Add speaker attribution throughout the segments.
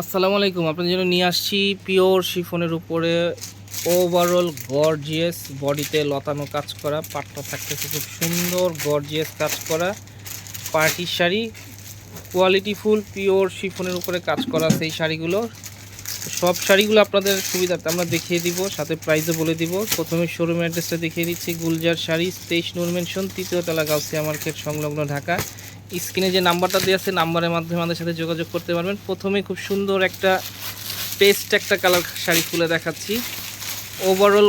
Speaker 1: আসসালামু আলাইকুম, আপনাদের জন্য নিয়ে আসছি পিওর শিফনের উপরে ওভারঅল গর্জিয়াস বডিতে লতানো কাজ করা, পাটটা থাকতেছে খুব সুন্দর গর্জিয়াস কাজ করা পার্টির শাড়ি কোয়ালিটি ফুল পিওর শিফনের উপরে কাজ করা সেই শাড়িগুলো। সব শাড়িগুলো আপনাদের সুবিধার্থে আমরা দেখিয়ে দিব, সাথে প্রাইসও বলে দিব। প্রথমে শোরুম অ্যাড্রেসটা দেখিয়ে দিচ্ছি, গুলজার শাড়ি, তেইশ নূর মেনশন তৃতীয় তলা গাউসিয়া মার্কেট সংলগ্ন ঢাকা। স্ক্রিনে যে নাম্বারটা দেওয়া আছে, নাম্বারের মাধ্যমে আমাদের সাথে যোগাযোগ করতে পারবেন। প্রথমে খুব সুন্দর একটা পেস্ট একটা কালার শাড়ি খুলে দেখাচ্ছি। ওভারঅল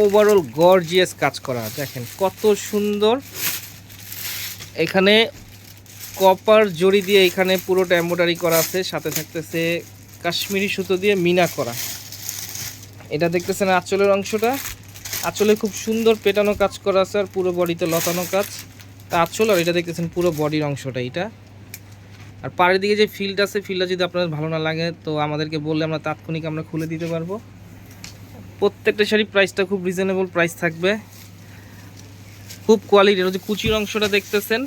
Speaker 1: ওভারঅল গর্জিয়াস কাজ করা দেখেন কত সুন্দর। এখানে কপার জড়ি দিয়ে এখানে পুরোটা এম্ব্রয়ডারি করা আছে। সাথে থাকতেছে কাশ্মীরি সুতো দিয়ে মিনা করা। এটা দেখতেছেন আঁচলের অংশটা। আঁচলে খুব সুন্দর পেটানো কাজ করা আছে আর পুরো বডিতে লতানো কাজ। তা আঁচল আর এটা দেখতেছেন পুরো বডির অংশটা এটা। আর পাড়ের দিকে যে ফিল্ড আছে ফিল্ডটা যদি আপনাদের ভালো না লাগে, তো আমাদেরকে বললে আমরা তাৎক্ষণিক আমরা খুলে দিতে পারব। প্রত্যেকটা শাড়ি প্রাইসটা খুব রিজনেবল প্রাইস থাকবে। খুব কোয়ালিটি কোয়ালিটির যে কুচির অংশটা দেখতেছেন,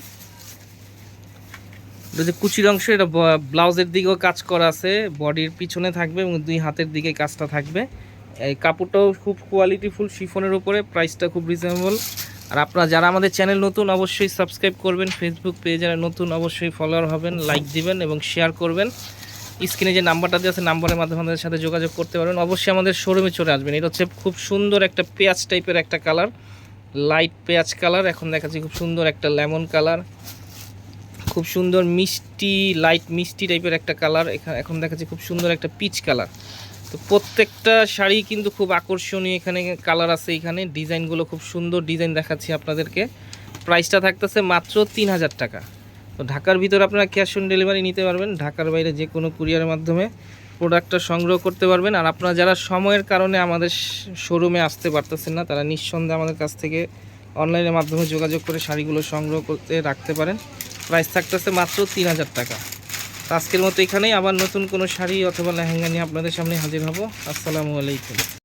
Speaker 1: এটা যে কুচির অংশ, এটা ব্লাউজের দিকেও কাজ করা আছে, বডির পিছনে থাকবে এবং দুই হাতের দিকে কাজটা থাকবে। এই কাপড়টাও খুব কোয়ালিটিফুল শিফনের উপরে প্রাইসটা খুব রিজনেবল আর আপনারা যারা আমাদের চ্যানেল নতুন, অবশ্যই সাবস্ক্রাইব করবেন। ফেসবুক পেজে যারা নতুন, অবশ্যই ফলোয়ার হবেন লাইক দিবেন এবং শেয়ার করবেন। স্ক্রিনে যে নাম্বারটা দেওয়া আছে নাম্বারের মাধ্যমে আমাদের সাথে যোগাযোগ করতে পারবেন। অবশ্যই আমাদের শোরুমে চলে আসবেন। এটা হচ্ছে খুব সুন্দর একটা পেঁয়াজ টাইপের একটা কালার লাইট পেঁয়াজ কালার এখন দেখাচ্ছি খুব সুন্দর একটা লেমন কালার খুব সুন্দর মিষ্টি লাইট মিষ্টি টাইপের একটা কালার এখানে এখন দেখাচ্ছি খুব সুন্দর একটা পিচ কালার তো প্রত্যেকটা শাড়ি কিন্তু খুব আকর্ষণীয় এখানে কালার আছে এখানে। ডিজাইনগুলো খুব সুন্দর ডিজাইন দেখাচ্ছি আপনাদেরকে। প্রাইসটা থাকতেছে মাত্র তিন হাজার টাকা। তো ঢাকার ভিতরে আপনারা ক্যাশ অন ডেলিভারি নিতে পারবেন। ঢাকার বাইরে যে কোনো কুরিয়ারের মাধ্যমে প্রোডাক্টটা সংগ্রহ করতে পারবেন। আর আপনারা যারা সময়ের কারণে আমাদের শোরুমে আসতে পারতেছেন না, তারা নিঃসন্দেহে আমাদের কাছ থেকে অনলাইনের মাধ্যমে যোগাযোগ করে শাড়িগুলো সংগ্রহ করতে রাখতে পারেন। প্রাইস থাকতেছে মাত্র তিন হাজার টাকা। আজকের মতো এখানেই। আবার নতুন কোনো শাড়ি অথবা লেহেঙ্গা নিয়ে আপনাদের সামনে হাজির হব। আসসালামু আলাইকুম।